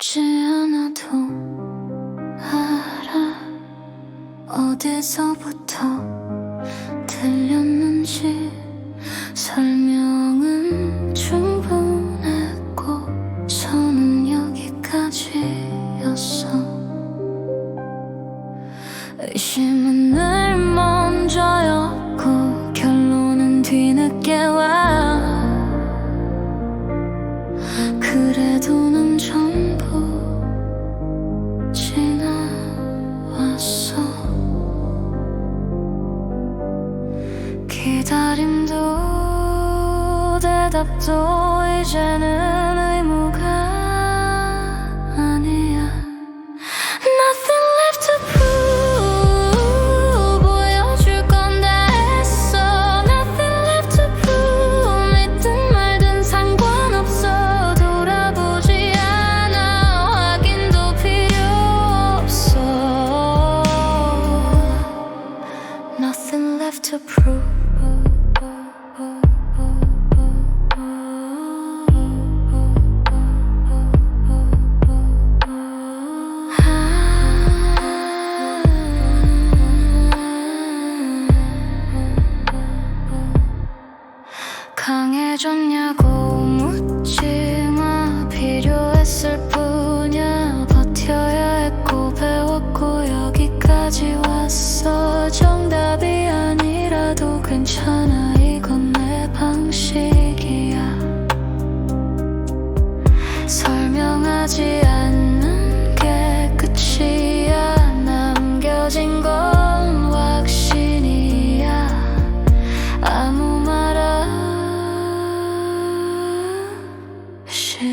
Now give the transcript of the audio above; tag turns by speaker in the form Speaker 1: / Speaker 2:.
Speaker 1: 묻지 않아도 알아. 어디서부터 들렸는지 설명은 충분했고 저는 여기까지였어. 의심은 기다림도 대답도 이제는 의무가 아니야 Nothing left to prove 보여줄 건다 했어 Nothing left to prove 믿든 말든 상관없어 돌아보지 않아 확인도 필요 없어 Nothing left to prove 강해졌냐고 묻지마. 필요했을 뿐이야. 버텨야 했고 배웠고 여기까지 왔어. 정답이 아니라도 괜찮아. 이건 내 방식이야. 설명하지